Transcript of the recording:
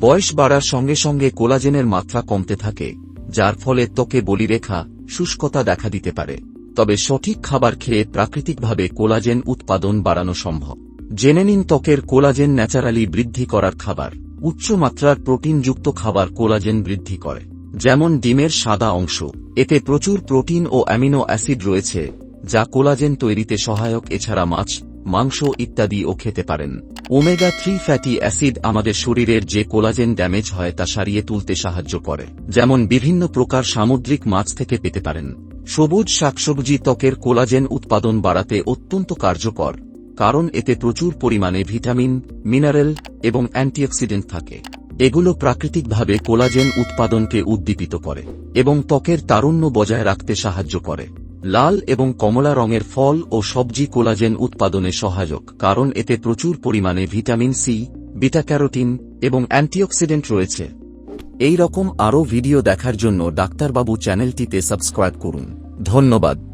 বয়স বাড়ার সঙ্গে সঙ্গে কোলাজেনের মাত্রা কমতে থাকে, যার ফলে ত্বকে বলিরেখা, শুষ্কতা দেখা দিতে পারে। তবে সঠিক খাবার খেয়ে প্রাকৃতিকভাবে কোলাজেন উৎপাদন বাড়ানো সম্ভব। জেনে নিন ত্বকের কোলাজেন ন্যাচারালি বৃদ্ধি করার খাবার। উচ্চ মাত্রার প্রোটিনযুক্ত খাবার কোলাজেন বৃদ্ধি করে, যেমন ডিমের সাদা অংশ। এতে প্রচুর প্রোটিন ও অ্যামিনো অ্যাসিড রয়েছে, যা কোলাজেন তৈরিতে সহায়ক। এছাড়া মাছ, মাংস ইত্যাদিও খেতে পারেন। ওমেগা থ্রি ফ্যাটি অ্যাসিড আমাদের শরীরের যে কোলাজেন ড্যামেজ হয় তা সারিয়ে তুলতে সাহায্য করে, যেমন বিভিন্ন প্রকার সামুদ্রিক মাছ থেকে পেতে পারেন। সবুজ শাকসবজি ত্বকের কোলাজেন উৎপাদন বাড়াতে অত্যন্ত কার্যকর, কারণ এতে প্রচুর পরিমাণে ভিটামিন, মিনারেল এবং অ্যান্টিঅক্সিডেন্ট থাকে। এগুলো প্রাকৃতিকভাবে কোলাজেন উৎপাদনকে উদ্দীপিত করে এবং ত্বকের তারুণ্য বজায় রাখতে সাহায্য করে। লাল এবং কমলা রঙের ফল ও সবজি কোলাজেন উৎপাদনে সহায়ক, কারণ এতে প্রচুর পরিমাণে ভিটামিন সি বিটা ক্যারোটিন এবং অ্যান্টিঅক্সিডেন্ট রয়েছে। এই রকম আরও ভিডিও দেখার জন্য ডাক্তারবাবু চ্যানেলটিতে সাবস্ক্রাইব করুন। ধন্যবাদ।